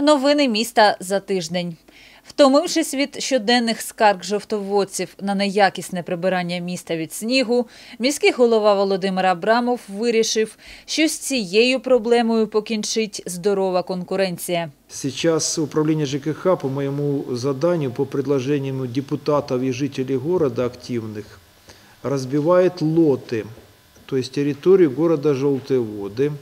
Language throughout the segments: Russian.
Новини міста за тиждень. Втомившись від щоденних скарг жовтоводців на неякісне прибирання міста від снігу, міський голова Володимир Абрамов вирішив, що з цією проблемою покінчить здорова конкуренція. Сейчас управление ЖКХ по моему заданию, по предложениям депутатов и жителей города активных, разбивает лоты, то есть территорию города Желтые Воды.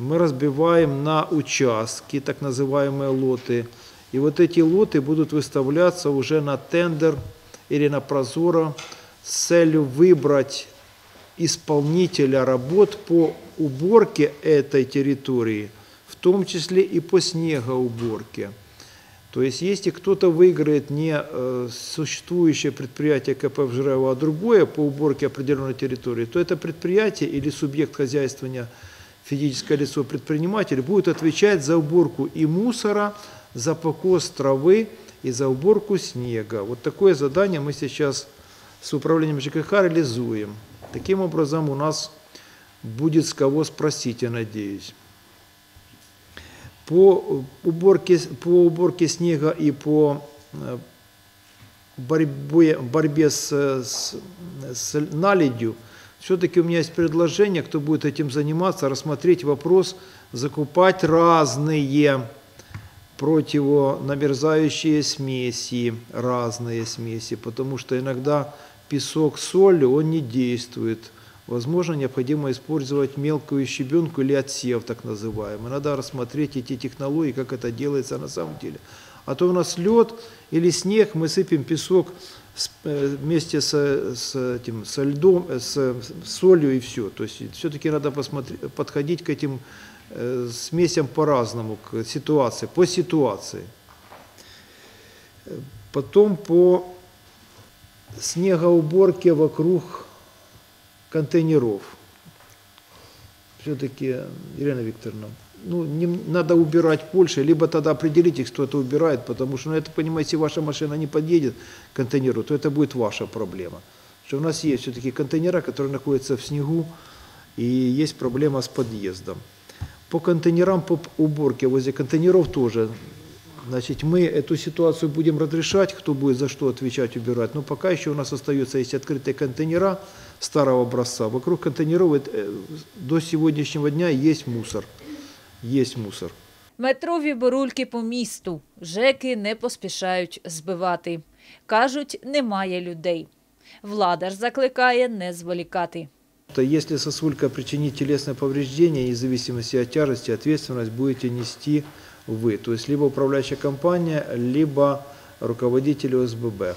Мы разбиваем на участки, так называемые лоты. И вот эти лоты будут выставляться уже на тендер или на прозоро с целью выбрать исполнителя работ по уборке этой территории, в том числе и по снегоуборке. То есть, если кто-то выиграет не э, существующее предприятие КП Вжерева, а другое по уборке определенной территории, то это предприятие или субъект хозяйствования, физическое лицо предприниматель, будет отвечать за уборку и мусора, за покос травы и за уборку снега. Вот такое задание мы сейчас с управлением ЖКХ реализуем. Таким образом, у нас будет с кого спросить, я надеюсь. По уборке, по уборке снега и по э, борьбе, борьбе с, с, с наледью, все-таки у меня есть предложение, кто будет этим заниматься, рассмотреть вопрос, закупать разные противонамерзающие смеси, разные смеси, потому что иногда песок с солью, он не действует. Возможно, необходимо использовать мелкую щебенку или отсев, так называемый. Надо рассмотреть эти технологии, как это делается на самом деле. А то у нас лед или снег, мы сыпем песок э, вместе с, с, этим, со льдом, э, с, с солью и все. То есть все-таки надо посмотреть, подходить к этим э, смесям по-разному, к ситуации, по ситуации. Потом по снегоуборке вокруг контейнеров. Все-таки, Елена Викторовна, ну, не, надо убирать больше, либо тогда определите, кто это убирает, потому что, ну, это, понимаете, ваша машина не подъедет к контейнеру, то это будет ваша проблема. Что у нас есть все-таки контейнера, которые находятся в снегу, и есть проблема с подъездом. По контейнерам, по уборке возле контейнеров тоже Значит, мы эту ситуацию будем разрешать, кто будет за что отвечать, убирать. Но пока еще у нас остаются есть открытые контейнера старого образца. Вокруг контейнеров э, до сегодняшнего дня есть мусор Есть мусор. Метрові бурульки по місту. Жеки не поспішають збивати. Кажуть, немає людей. Влада ж закликає не зволікати. То Если сосулька причинит телесное повреждение, и в зависимости от тяжести, ответственность будете нести вы. То есть либо управляющая компания, либо руководитель ОСББ.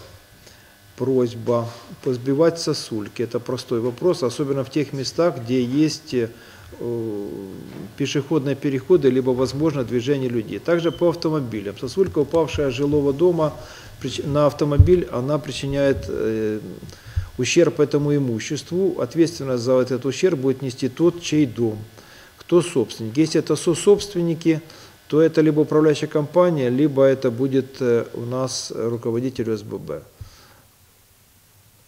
Просьба позбивать сосульки. Это простой вопрос, особенно в тех местах, где есть э, пешеходные переходы, либо возможно движение людей. Также по автомобилям. Сосулька, упавшая с жилого дома на автомобиль, она причиняет э, ущерб этому имуществу. Ответственность за этот ущерб будет нести тот, чей дом. Кто собственник. Если это сособственники, то это либо управляющая компания, либо это будет э, у нас руководитель СББ.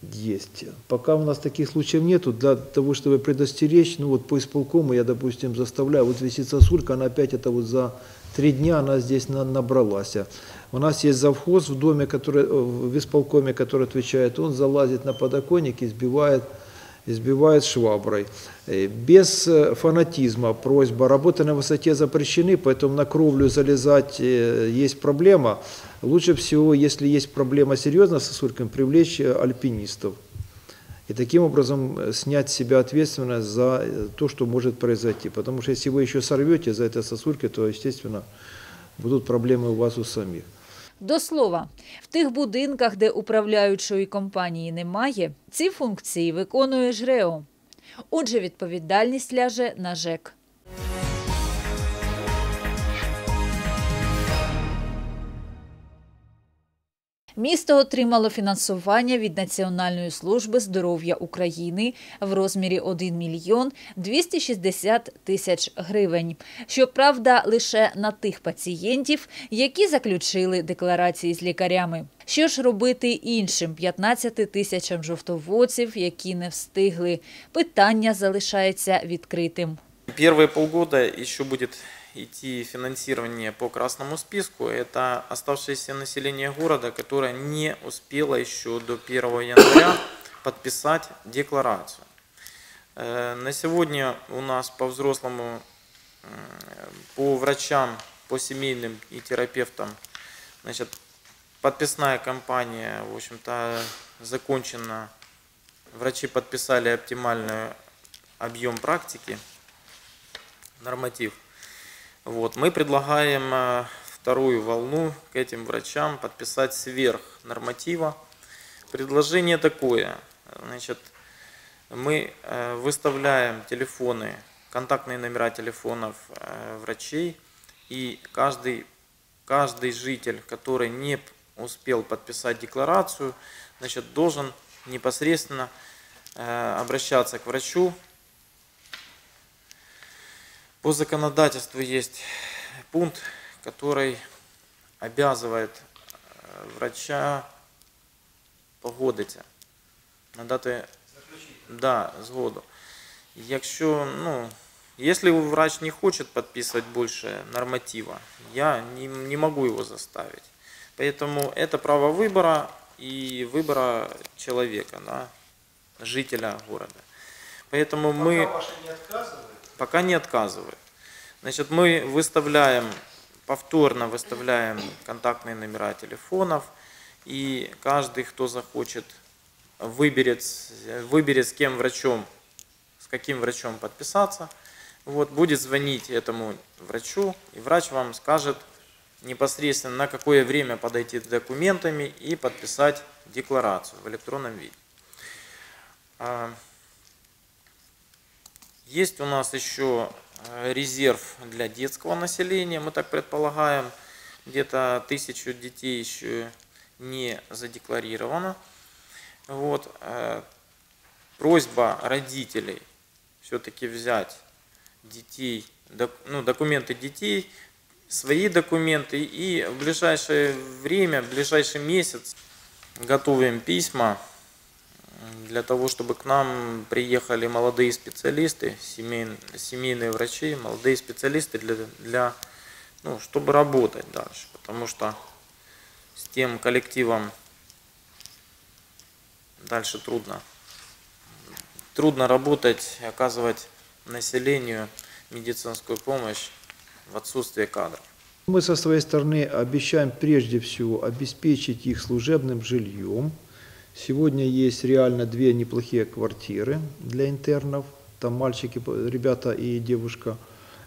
Есть. Пока у нас таких случаев нету, для того, чтобы предостеречь, ну вот по исполкому я, допустим, заставляю, вот висит сосулька, она опять это вот за три дня она здесь набралась. У нас есть завхоз в доме, который, э, в исполкоме, который отвечает, он залазит на подоконник и сбивает избивает шваброй. Э, без э, фанатизма просьба. Работы на высоте запрещены, поэтому на кровлю залезать есть проблема. Лучше всего, если есть проблема серьезная с сосульками, привлечь альпинистов. И таким образом снять с себя ответственность за то, что может произойти. Потому что если вы еще сорвете за этой сосулькой, то, естественно, будут проблемы у вас у самих. До слова, в тих будинках, де управляючої компанії немає, ці функції виконує ЖРЕО. Отже, відповідальність ляже на ЖЕК. Місто отримало фінансування від Національної служби здоров'я України в розмірі 1 мільйон 260 тисяч гривень. Щоправда, лише на тих пацієнтів, які заключили декларації з лікарями. Що ж робити іншим 15 тисячам жовтоводців, які не встигли? Питання залишається відкритим. Первые полгода еще будет идти финансирование по красному списку, это оставшееся население города, которое не успело еще до 1 января подписать декларацию. Э, На сегодня у нас по взрослому, по врачам, по семейным и терапевтам, значит, подписная кампания, в общем-то, закончена. Врачи подписали оптимальный объем практики, норматив. Вот. Мы предлагаем э, вторую волну к этим врачам подписать сверх норматива. Предложение такое. Значит, мы э, выставляем телефоны, контактные номера телефонов э, врачей, и каждый, каждый житель, который не успел подписать декларацию, значит, должен непосредственно обращаться к врачу. По законодательству есть пункт, который обязывает е, врача погодитися, надати да, згоду. Якщо, ну, если врач не хочет подписывать больше норматива, я не, не могу его заставить. Поэтому это право выбора и выбора человека, да, жителя города. Поэтому мы пока не отказывают. Значит, мы выставляем, повторно выставляем контактные номера телефонов, и каждый, кто захочет, выберет, выберет с кем врачом, с каким врачом подписаться, вот, будет звонить этому врачу, и врач вам скажет непосредственно, на какое время подойти с документами и подписать декларацию в электронном виде. Есть у нас еще э, резерв для детского населения, мы так предполагаем, где-то тысячу детей еще не задекларировано. Вот. э, Просьба родителей все-таки взять детей, ну, документы детей, свои документы и в ближайшее время, в ближайший месяц готовим письма для того, чтобы к нам приехали молодые специалисты, семейн- семейные врачи, молодые специалисты для, для ну, чтобы работать дальше, потому что с тем коллективом дальше трудно. Трудно работать и оказывать населению медицинскую помощь в отсутствие кадров. Мы со своей стороны обещаем прежде всего обеспечить их служебным жильем. Сегодня есть реально две неплохие квартиры для интернов. Там мальчики, ребята и девушка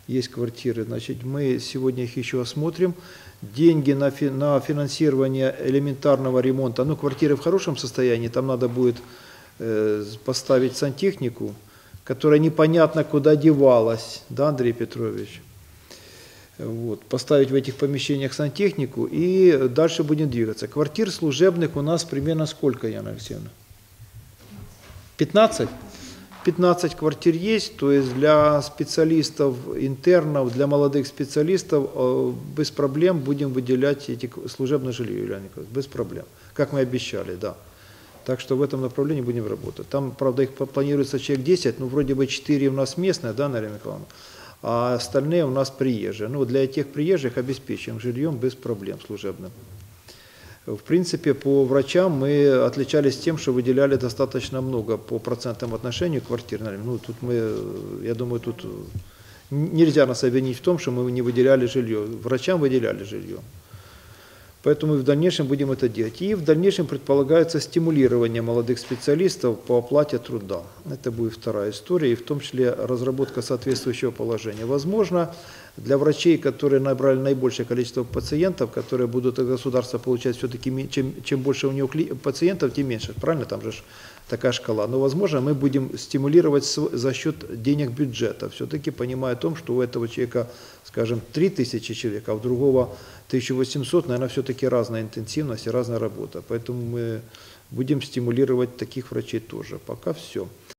есть квартиры. Значит, мы сегодня их еще осмотрим. Деньги на, фи- на финансирование элементарного ремонта. Ну, квартиры в хорошем состоянии, там надо будет э, поставить сантехнику, которая непонятно куда девалась, да, Андрей Петрович? Вот, поставить в этих помещениях сантехнику и дальше будем двигаться. Квартир служебных у нас примерно сколько, Яна Алексеевна? 15? 15 квартир есть, то есть для специалистов, интернов, для молодых специалистов э, без проблем будем выделять эти служебное жилье, Юлия Николаевна, без проблем, как мы обещали, да. Так что в этом направлении будем работать. Там, правда, их планируется человек 10, ну, вроде бы 4 у нас местные, да, Нария Николаевна? А остальные у нас приезжие. Ну, для тех приезжих обеспечим жильем без проблем служебным. В принципе, по врачам мы отличались тем, что выделяли достаточно много по процентам отношению квартир. Ну, тут мы, я думаю, тут нельзя нас обвинить в том, что мы не выделяли жилье. Врачам выделяли жилье. Поэтому и в дальнейшем будем это делать. И в дальнейшем предполагается стимулирование молодых специалистов по оплате труда. Это будет вторая история, и в том числе разработка соответствующего положения. Возможно, для врачей, которые набрали наибольшее количество пациентов, которые будут от государства получать все-таки, чем, чем больше у него пациентов, тем меньше. Правильно? Там же такая шкала. Но, возможно, мы будем стимулировать за счет денег бюджета, все-таки понимая о том, что у этого человека, скажем, 3000 человек, а у другого 1800, наверное, все-таки разная интенсивность и разная работа. Поэтому мы будем стимулировать таких врачей тоже. Пока все.